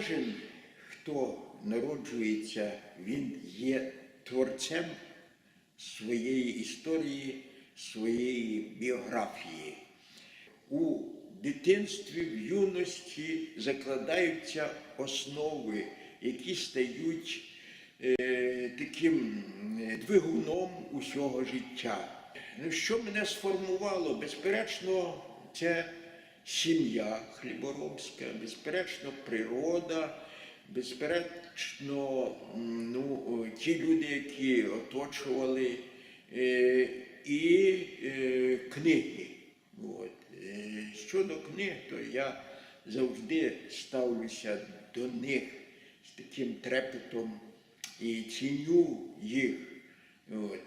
Кожен, хто народжується, він є творцем своєї історії, своєї біографії. У дитинстві, в юності закладаються основи, які стають е, таким е, двигуном усього життя. Ну, що мене сформувало? Безперечно, це сім'я хліборобська, безперечно, природа, безперечно, ну, ті люди, які оточували, е, і е, книги. От. Е, Щодо книг, то я завжди ставлюся до них з таким трепетом і ціню їх,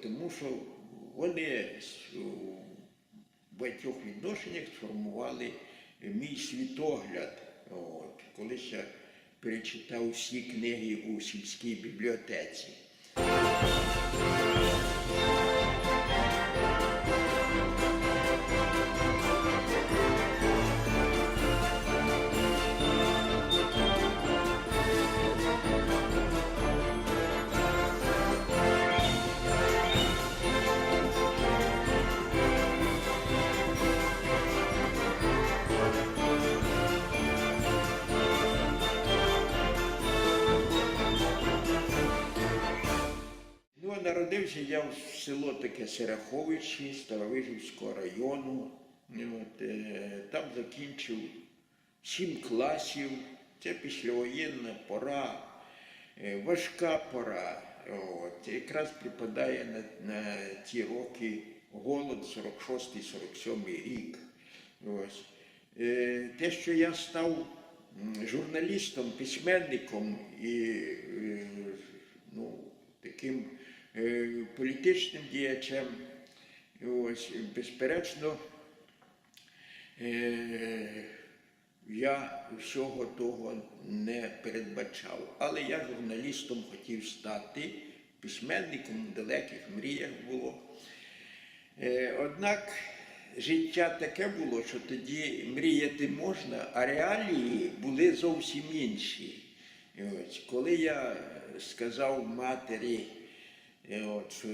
тому що вони багатьох відношеннях сформували мій світогляд. От, колись я перечитав всі книги у сільській бібліотеці. Народився я в село таке Сераховичі Старовижівського району. Ну, От, е, там закінчив сім класів. Це післявоєнна пора, е, важка пора. От, якраз припадає на, на ці роки голод 46-47 рік. Ось. Е, те, що я став журналістом, письменником і ну, таким політичним діячем, ось, безперечно, е, я всього того не передбачав. Але я журналістом хотів стати, письменником в далеких мріях було. Е, Однак життя таке було, що тоді мріяти можна, а реалії були зовсім інші. Ось, коли я сказав матері, е, от,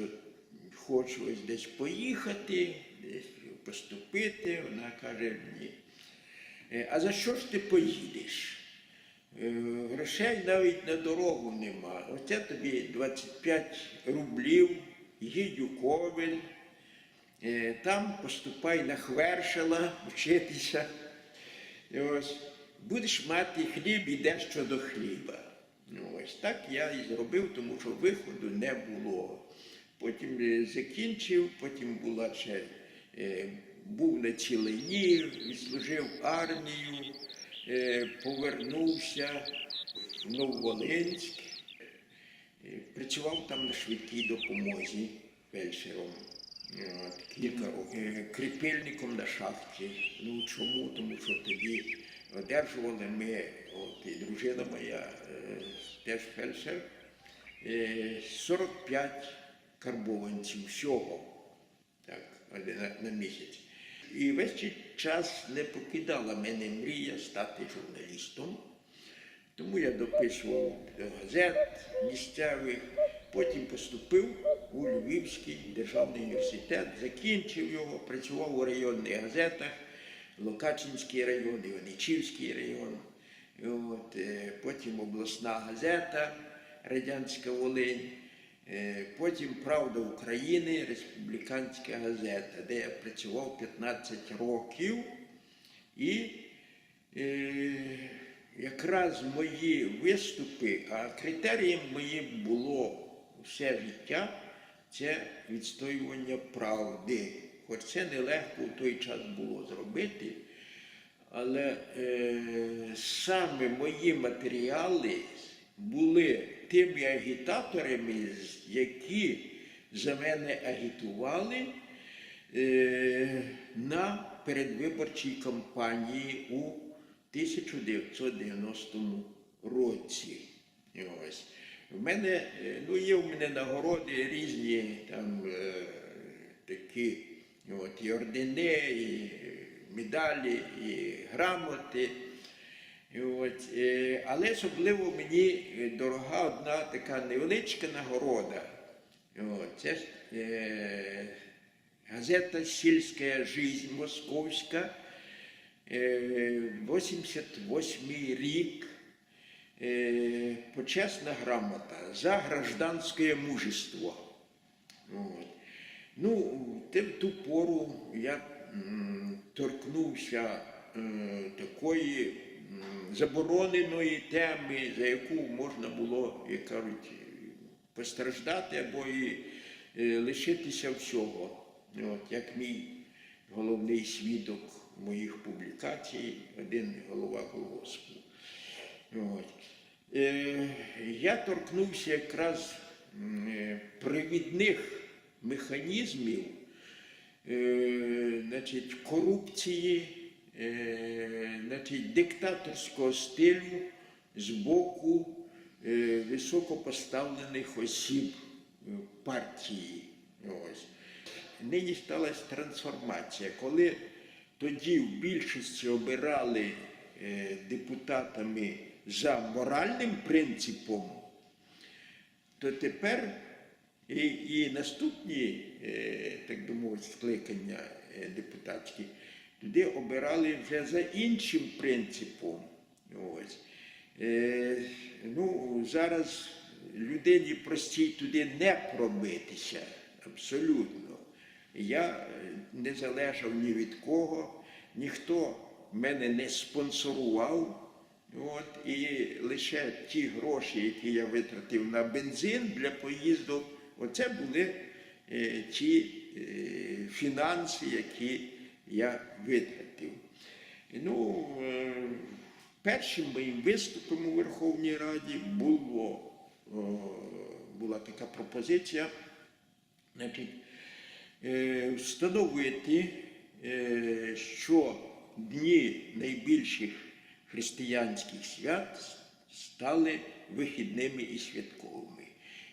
хочу ось десь поїхати, десь поступити, вона каже ні. «Е, А за що ж ти поїдеш? Е, Грошей навіть на дорогу нема. Оце тобі 25 рублів, їдь у Ковель, е, там поступай на Хвершела вчитися. Ось, будеш мати хліб, ідеш щодо хліба. Ну, ось так я і зробив, тому що виходу не було. Потім е, закінчив, потім була ще, е, був на цілині, відслужив армію, е, повернувся в Нововолинськ, працював там на швидкій допомозі фельдшером. кілька років. Кріпильником на шахті. Ну чому? Тому що тоді одержували ми, от і дружина моя, е, теж фельдшер, е, 45 карбованців всього так, на, місяць. І весь час не покидала мене мрія стати журналістом. Тому я дописував до газет місцевих, потім поступив у Львівський державний університет, закінчив його, працював у районних газетах, Локачинський район, Іваничівський район. От, е, потім обласна газета Радянська Волинь. Е, Потім Правда України, республіканська газета, де я працював 15 років. І е, якраз мої виступи, а критерієм моїм було все життя це відстоювання правди. Хоч це нелегко в той час було зробити, але е, саме мої матеріали були тими агітаторами, які за мене агітували е, на передвиборчій кампанії у 1990 році. Ось. В мене, е, ну, є в мене нагороди різні, там е, такі от, і ордени, і медалі, і грамоти. І От, е, але особливо мені е, дорога одна така невеличка нагорода. От, це е, газета Сільська жизнь московська, е, 88 рік. Е, почесна грамота за гражданське мужество. От. Ну, в ту пору я торкнувся е, такої забороненої теми, за яку можна було, як кажуть, постраждати або і е, лишитися всього. От, як мій головний свідок моїх публікацій, один голова колгоспу. Е, я торкнувся якраз привідних механізмів е, значить, корупції, е, значить, диктаторського стилю з боку е, високопоставлених осіб е, партії. Ось. Нині сталася трансформація, коли тоді в більшості обирали е, депутатами за моральним принципом, то тепер і, і наступні, е, так би мовити, скликання е, депутатські, туди обирали вже за іншим принципом. Ось. Е, ну, зараз людині простій туди не пробитися, абсолютно. Я не залежав ні від кого, ніхто мене не спонсорував. От, і лише ті гроші, які я витратив на бензин для поїзду, оце були е, ті е, фінанси, які я витратив. Ну, е, першим моїм виступом у Верховній Раді було, була така пропозиція, значить, встановити, що дні найбільших християнських свят стали вихідними і святковими.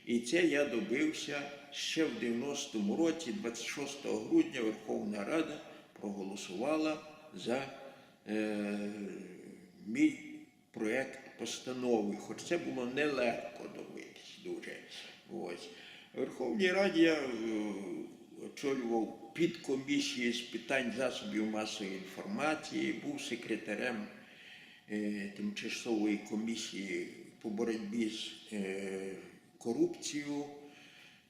І це я добився ще в 90-му році, 26 грудня Верховна Рада проголосувала за е, мій проєкт постанови, хоч це було нелегко добитись дуже. Ось. В Верховній Раді я е, очолював підкомісії з питань засобів масової інформації, був секретарем е, тимчасової комісії по боротьбі з е, корупцією,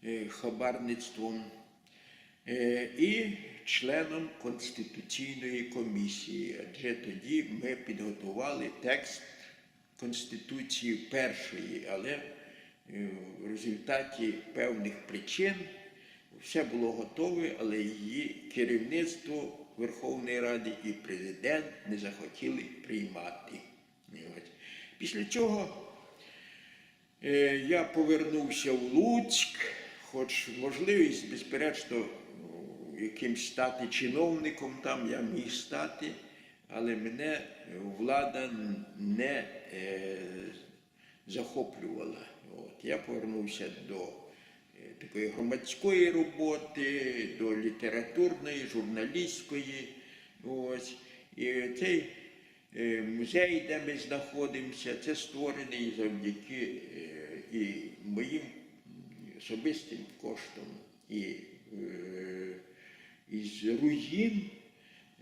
е, хабарництвом е, і членом Конституційної комісії, адже тоді ми підготували текст Конституції першої, але е, в результаті певних причин все було готове, але її керівництво Верховної Ради і президент не захотіли приймати. Після Е, Я повернувся в Луцьк, хоч можливість, безперечно, якимсь стати чиновником там я міг стати, але мене влада не е, захоплювала. От. Я повернувся до е, такої громадської роботи, до літературної, журналістської. Ось. І цей е, музей, де ми знаходимося, це створений завдяки е, і моїм особистим коштом. І е, із руїн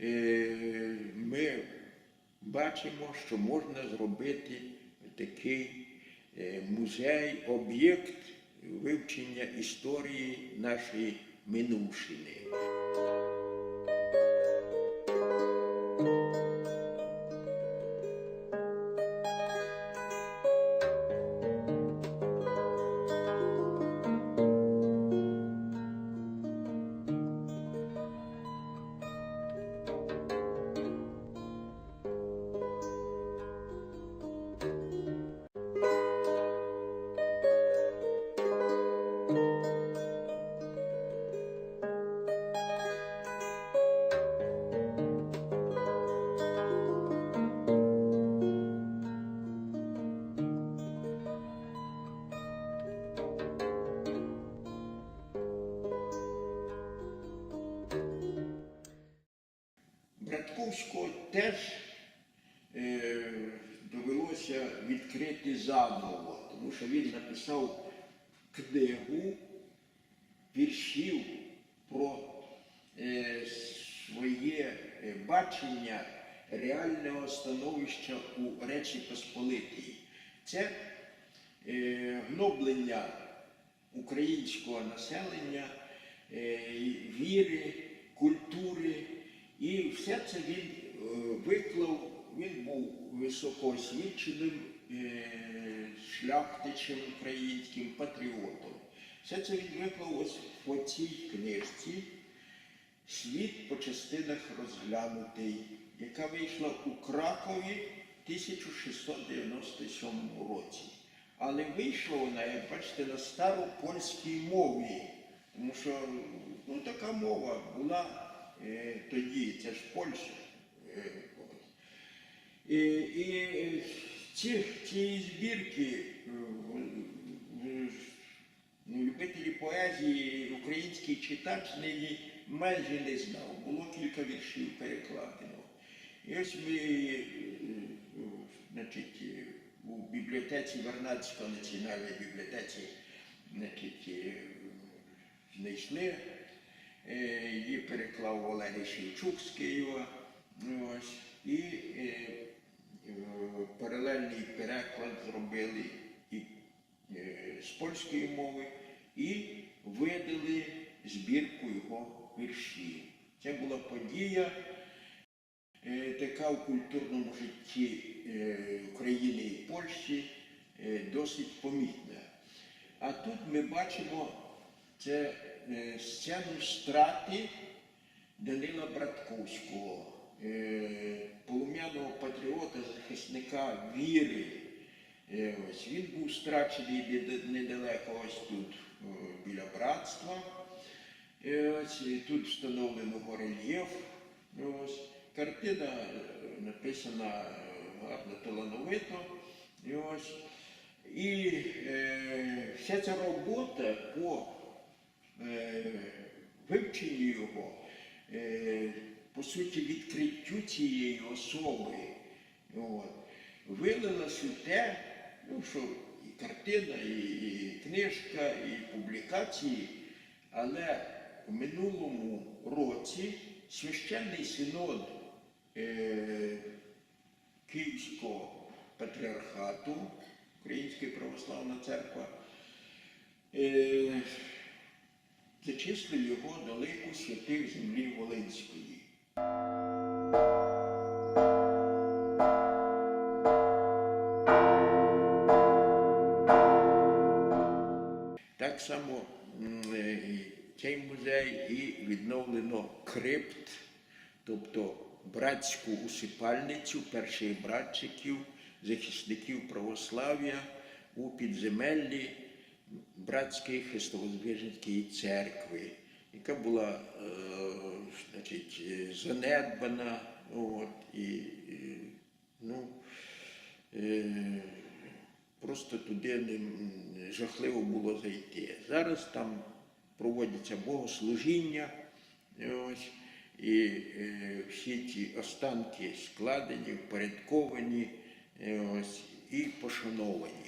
е, ми бачимо, що можна зробити такий е, музей, об'єкт вивчення історії нашої минувшини. Братковського теж е, довелося відкрити заново, тому що він написав книгу віршів про е, своє е, бачення реального становища у Речі Посполитій. Це е, гноблення українського населення, е, віри, культури. І все це він е, виклав, він був високоосвіченим е, шляхтичем українським патріотом. Все це він виклав ось по цій книжці Світ по частинах розглянутий, яка вийшла у Кракові в 1697 році. Але вийшла вона, як бачите, на старопольській мові. Тому що ну, така мова була тоді, це ж Польща. Е. І, і е, ці, ці збірки е, ну, любителі поезії, український читач нині майже не знав. Було кілька віршів перекладено. І ось ми е, е, значить, е, у бібліотеці Вернадської національній бібліотеці значить, е, знайшли. Е, Її переклав Валерій Шевчук з Києва. Ось. І е, е, паралельний переклад зробили і з польської мови і видали збірку його віршів. Це була подія така в культурному житті України і Польщі досить помітна. А тут ми бачимо це сцену страти Данила Братковського, е, полум'яного патріота, захисника віри. Е, Ось він був страчений недалеко ось тут, е, біля братства. Е, Ось, тут встановлено горельєф. Картина е, написана е, гарно талановито. І, ось. і е, вся ця робота по е, вивченню його, е, по суті, відкриттю цієї особи, от, вилилась у те, ну, що і картина, і книжка, і публікації, але в минулому році священний синод е, Київського патріархату, Українська православна церква, е, зачислив його до лику святих землі Волинської. Так само е, цей музей і відновлено крипт, тобто братську усипальницю перших братчиків, захисників православ'я у підземеллі братської христовоздвиженської церкви, яка була е, значить, занедбана. От, і, ну, е, просто туди не, жахливо було зайти. Зараз там проводяться богослужіння, ось, і е, всі ці останки складені, впорядковані ось, і пошановані.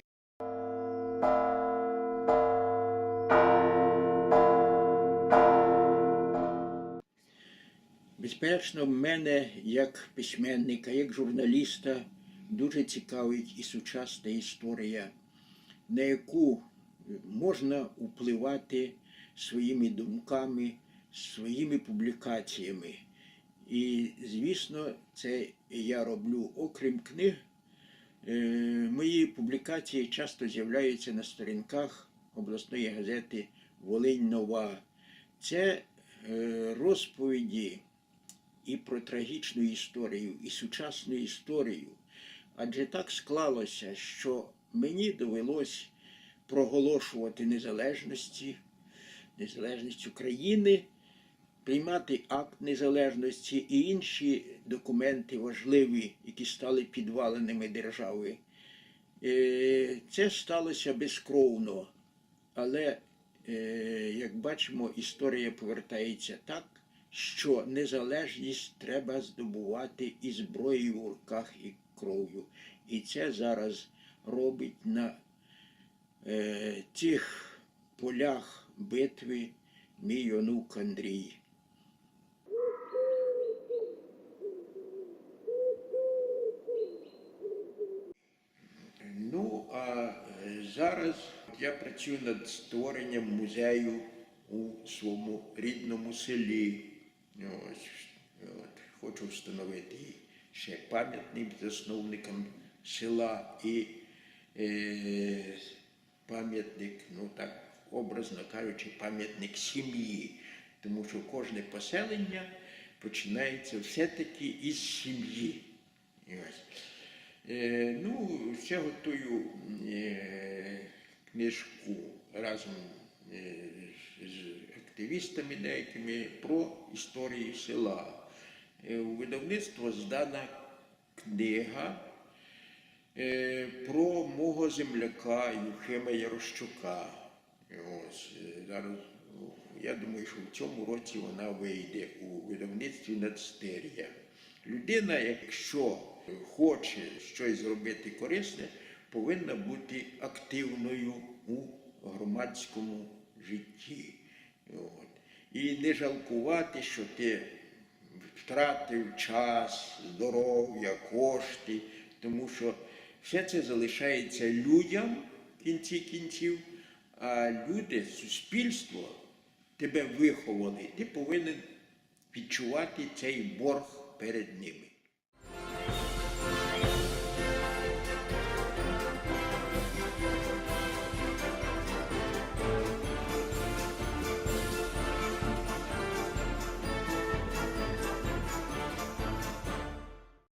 Безперечно, мене як письменника, як журналіста дуже цікавить і сучасна історія, на яку можна впливати своїми думками, своїми публікаціями. І, звісно, це я роблю окрім книг. е, Мої публікації часто з'являються на сторінках обласної газети Волинь Нова. Це е, розповіді і про трагічну історію, і сучасну історію. Адже так склалося, що мені довелось проголошувати незалежності, незалежність України, приймати акт незалежності і інші документи важливі, які стали підваленими держави. Е, Це сталося безкровно, але, е, як бачимо, історія повертається так, що незалежність треба здобувати і зброєю в руках, і кров'ю. І це зараз робить на е, цих полях битви мій онук Андрій. Ну, а зараз я працюю над створенням музею у своєму рідному селі. Ось, от, хочу встановити ще пам'ятник засновникам села і е, пам'ятник, ну так, образно кажучи, пам'ятник сім'ї. Тому що кожне поселення починається все-таки із сім'ї. Е, ну, ще готую е, книжку разом е, з активістами деякими про історію села. Е, у видавництво здана книга е, про мого земляка Юхима Ярощука. Ось, е, зараз, ну, я думаю, що в цьому році вона вийде у видавництві Нацтерія. Людина, якщо хоче щось зробити корисне, повинна бути активною у громадському житті. От. І не жалкувати, що ти втратив час, здоров'я, кошти, тому що все це залишається людям в кінці кінців, а люди, суспільство тебе виховали, ти повинен відчувати цей борг перед ними.